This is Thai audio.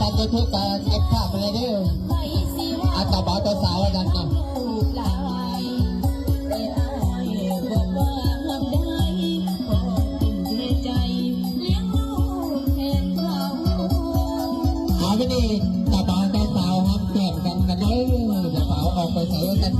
ตาตุ้อไต่าอาตาบ่าวตาสาวกันลลาบ่อาวบอกว่าวอาจารย์กแนเเอาไปนี่ตาบ่าวตาสาวครับแข่งกันกันเด้อจะสาวออกไปใส่กัน